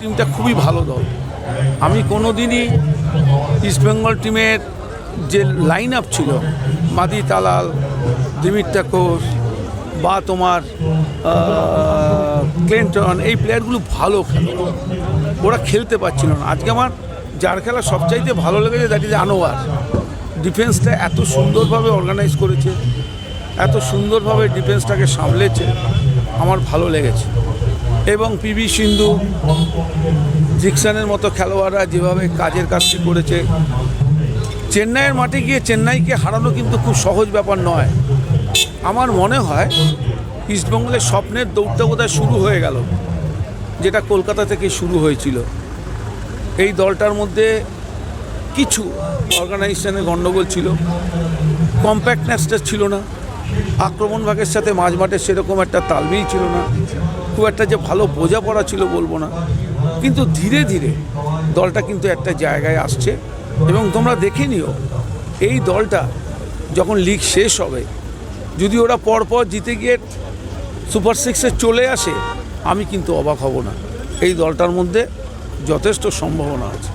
টিমটা খুবই ভালো দল। আমি কোনো দিনই ইস্টবেঙ্গল টিমের যে লাইন আপ ছিল, মাদি তালাল দিমিত্রা কোষ বা তোমার ক্লেন্টন, এই প্লেয়ারগুলো ভালো খেলে। ওরা খেলতে পারছিল না। আজকে আমার যার খেলা সবচাইতে ভালো লেগেছে দ্যাট ইজ আনোয়ার। ডিফেন্সটা এত সুন্দরভাবে অর্গানাইজ করেছে, এত সুন্দরভাবে ডিফেন্সটাকে সামলেছে, আমার ভালো লেগেছে। এবং পিভি সিন্ধু, জিকসানের মতো খেলোয়াড়রা যেভাবে কাজের কাজটি করেছে, চেন্নাইয়ের মাঠে গিয়ে চেন্নাইকে হারানো কিন্তু খুব সহজ ব্যাপার নয়। আমার মনে হয় ইস্টবেঙ্গলের স্বপ্নের দৌড়টা বোধহয় শুরু হয়ে গেল, যেটা কলকাতা থেকে শুরু হয়েছিল। এই দলটার মধ্যে কিছু অর্গানাইজেশনের গণ্ডগোল ছিল কম্প্যাক্টনেসটা ছিল না আক্রমণ ভাগের সাথে মাঝ মাঠে সেরকম একটা তালমিল ছিল না। খুব একটা যে ভালো বোঝাপড়া ছিল বলব না। কিন্তু ধীরে ধীরে দলটা কিন্তু একটা জায়গায় আসছে এবং তোমরা দেখে নিও, এই দলটা যখন লিগ শেষ হবে, যদি ওরা পরপর জিতে গিয়ে সুপার সিক্সে চলে আসে, আমি কিন্তু অবাক হব না। এই দলটার মধ্যে যথেষ্ট সম্ভাবনা আছে।